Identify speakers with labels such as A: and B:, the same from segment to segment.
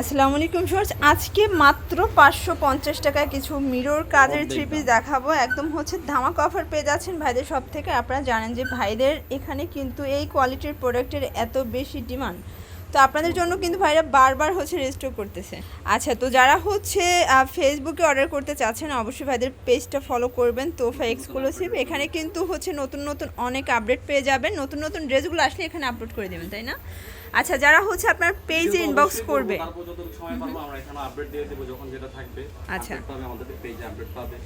A: আসসালামু আলাইকুম সোর্স আজকে মাত্র পাঁচশো পঞ্চাশ টাকায় কিছু মিরর কাজের থ্রি পিস দেখাবো। একদম হচ্ছে ধামাক অফার পেয়ে যাচ্ছেন ভাইদের সব থেকে আপনারা জানেন যে ভাইদের এখানে কিন্তু এই কোয়ালিটির প্রোডাক্টের এত বেশি ডিমান্ড তো আপনাদের জন্য কিন্তু ভাইরা বারবার হচ্ছে রেজিস্টার করতেছে। আচ্ছা তো যারা হচ্ছে ফেসবুকে অর্ডার করতে চাচ্ছেন অবশ্যই ভাইদের পেজটা ফলো করবেন। তোফা এক্সক্লুসিভ এখানে কিন্তু হচ্ছে নতুন নতুন অনেক আপডেট পেয়ে যাবেন। নতুন নতুন ড্রেসগুলো আসলে এখানে আপলোড করে দেবেন তাই না? আচ্ছা যারা হচ্ছে আপনার পেজে ইনবক্স করবে।
B: তারপর যতটুকু সময় পারব আমরা এখানে আপডেট দিয়ে দেবো যখন যেটা থাকবে
A: আচ্ছা।
B: আমাদের পেজে আপডেট পাবে।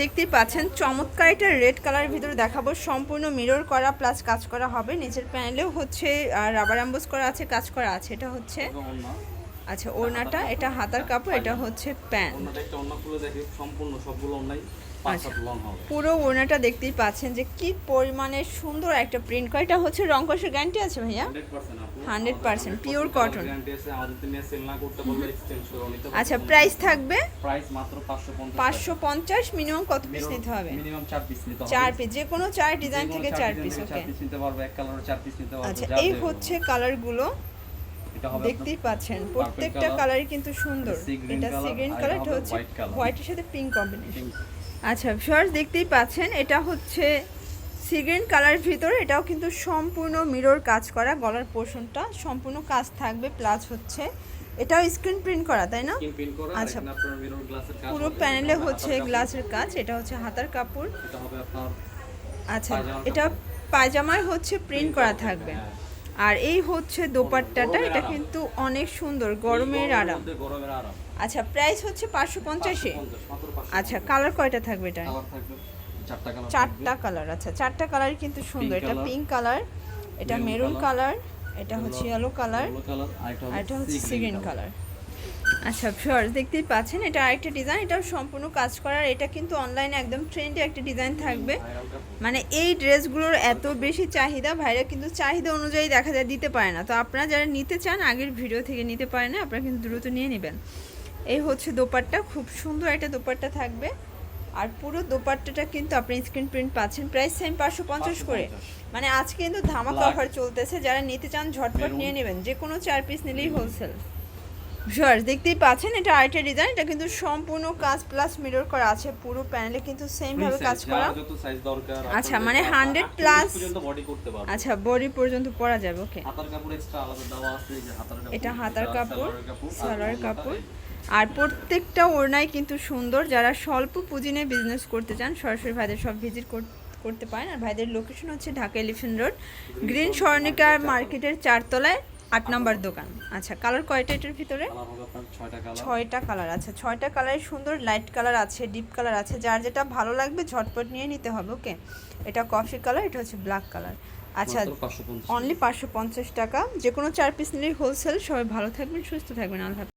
A: দেখতেই পাচ্ছেন, চমৎকার এটা রেড কালারের ভিতরে দেখাবো। সম্পূর্ণ মিরর করা, প্লাস কাজ করা হবে। নিচের প্যানেলেও হচ্ছে রাবার অ্যাম্বোস করা আছে, কাজ করা আছে। এটা হচ্ছে আচ্ছা ওড়নাটা এটা হাতার কাপড় এটা হচ্ছে প্যান্ট।
B: সম্পূর্ণ সবগুলো
A: আচ্ছা। পুরো ওড়নাটা দেখতেই পাচ্ছেন যে কি পরিমাণে সুন্দর একটা প্রিন্ট করা এটা হচ্ছে? রং কষের গ্যারান্টি আছে ভাইয়া?
B: 100%
A: 100% pure cotton।
B: গ্যারান্টি আছে। আমাদের নিয়ে সেল না করতে বললে এক্সচেঞ্জ
A: আচ্ছা প্রাইস থাকবে?
B: প্রাইস মাত্র 550
A: পাঁচশো পঞ্চাশ মিনিমাম কত পিস নিতে হবে?
B: মিনিমাম 4 পিস নিতে হবে।
A: চার পিস যে কোনো চার ডিজাইন থেকে চার পিস ওকে
B: 4 পিস নিতে পারবে এক কালারে 4 পিস নিতে পারবে
A: আচ্ছা এই হচ্ছে কালারগুলো
B: এটা হবে
A: দেখতেই পাচ্ছেন প্রত্যেকটা কালারই কিন্তু সুন্দর। এটা
B: color,
A: সি গ্রিন কালার
B: এটা
A: হচ্ছে হোয়াইটের সাথে পিঙ্ক কম্বিনেশন আচ্ছা ভিউয়ার্স দেখতেই পাচ্ছেন এটা হচ্ছে সি গ্রিন কালার ভিতর এটাও কিন্তু সম্পূর্ণ মিরর কাজ করা গলার পোর্শনটা সম্পূর্ণ কাজ থাকবে প্লাস হচ্ছে এটাও স্ক্রিন প্রিন্ট করা তাই না? আচ্ছা। পুরো প্যানেলে হচ্ছে গ্লাসের কাজ এটা হচ্ছে হাতার কাপড়। আচ্ছা এটা পায়জামায় হচ্ছে প্রিন্ট করা থাকবে।
B: হ্যাঁ।
A: আর এই হচ্ছে দোপাট্টাটা এটা কিন্তু অনেক সুন্দর গরমের আরাম।
B: গরমের আরাম।
A: আচ্ছা প্রাইস হচ্ছে পাঁচশো পঞ্চাশে
B: 550, মাত্র 550
A: আচ্ছা কালার কয়টা থাকবে এটা?
B: চারটা কালার
A: আচ্ছা চারটা কালার কিন্তু সুন্দর। এটা পিঙ্ক কালার এটা মেরুন কালার এটা হচ্ছে ইয়েলো কালার
B: আর এটা
A: হচ্ছে সিগ্রিন কালার আচ্ছা ফিওর দেখতেই পাচ্ছেন এটা আরেকটা ডিজাইন এটাও সম্পূর্ণ কাজ করার এটা কিন্তু অনলাইনে একদম ট্রেন্ডে একটা ডিজাইন থাকবে। মানে এই ড্রেসগুলোর এত বেশি চাহিদা ভাইরা কিন্তু চাহিদা অনুযায়ী দেখা যায় দিতে পারে না। তো আপনারা যারা নিতে চান আগের ভিডিও থেকে নিতে পারেন না আপনারা কিন্তু দ্রুত নিয়ে নেবেন। এই হচ্ছে দোপাট্টা খুব সুন্দর একটা দোপাট্টা থাকবে। আর পুরো দোপাট্টাটা কিন্তু আপনি স্ক্রিন প্রিন্ট পাচ্ছেন প্রাইস সেম পাঁচশো পঞ্চাশ করে। মানে আজকে কিন্তু ধামাকা অফার চলতেছে যারা নিতে চান ঝটপট নিয়ে নেবেন যে কোনো চার পিস নিলেই হোলসেল ভিউয়ার্স দেখতেই পাচ্ছেন এটা আরেকটা ডিজাইন এটা কিন্তু সম্পূর্ণ কাজ প্লাস মিরর করা আছে পুরো প্যানেলে কিন্তু সেম ভাবে কাজ করা। আচ্ছা, মানে
B: আপনার
A: 100
B: আটচল্লিশ
A: plus-
B: পর্যন্ত বডি করতে পারবে।
A: আচ্ছা বডি পর্যন্ত পরা যাবে ওকে
B: হাতার কাপড় এক্সট্রা আলাদা দেওয়া আছে এই যে হাতার কাপড়
A: এটা হাতার কাপড়
B: সালোয়ারের কাপড় আর
A: সালোয়ার কাপড়। আর প্রত্যেকটা ওড়নাই কিন্তু সুন্দর যারা স্বল্প পুঁজি নিয়ে বিজনেস করতে চান সরাসরি ভাইদের সব ভিজিট করতে পারেন। আর ভাইদের লোকেশন হচ্ছে Dhaka elephant road green Swarnika মার্কেটের চারতলায়। আট নাম্বার দোকান। আচ্ছা কালার কয়টা এটার ভিতরে?
B: ছয়টা কালার
A: ছয়টা আছে ছয়টা কালারের সুন্দর লাইট কালার আছে ডিপ কালার আছে যার যেটা ভালো লাগবে ঝটপট নিয়ে নিতে হবে ওকে এটা কফি কালার এটা হচ্ছে ব্ল্যাক কালার আচ্ছা অনলি পাঁচশো পঞ্চাশ। টাকা। যে কোনো চার পিস নিলেই হোলসেল সবাই ভালো থাকবেন সুস্থ থাকবেন আল্লাহ।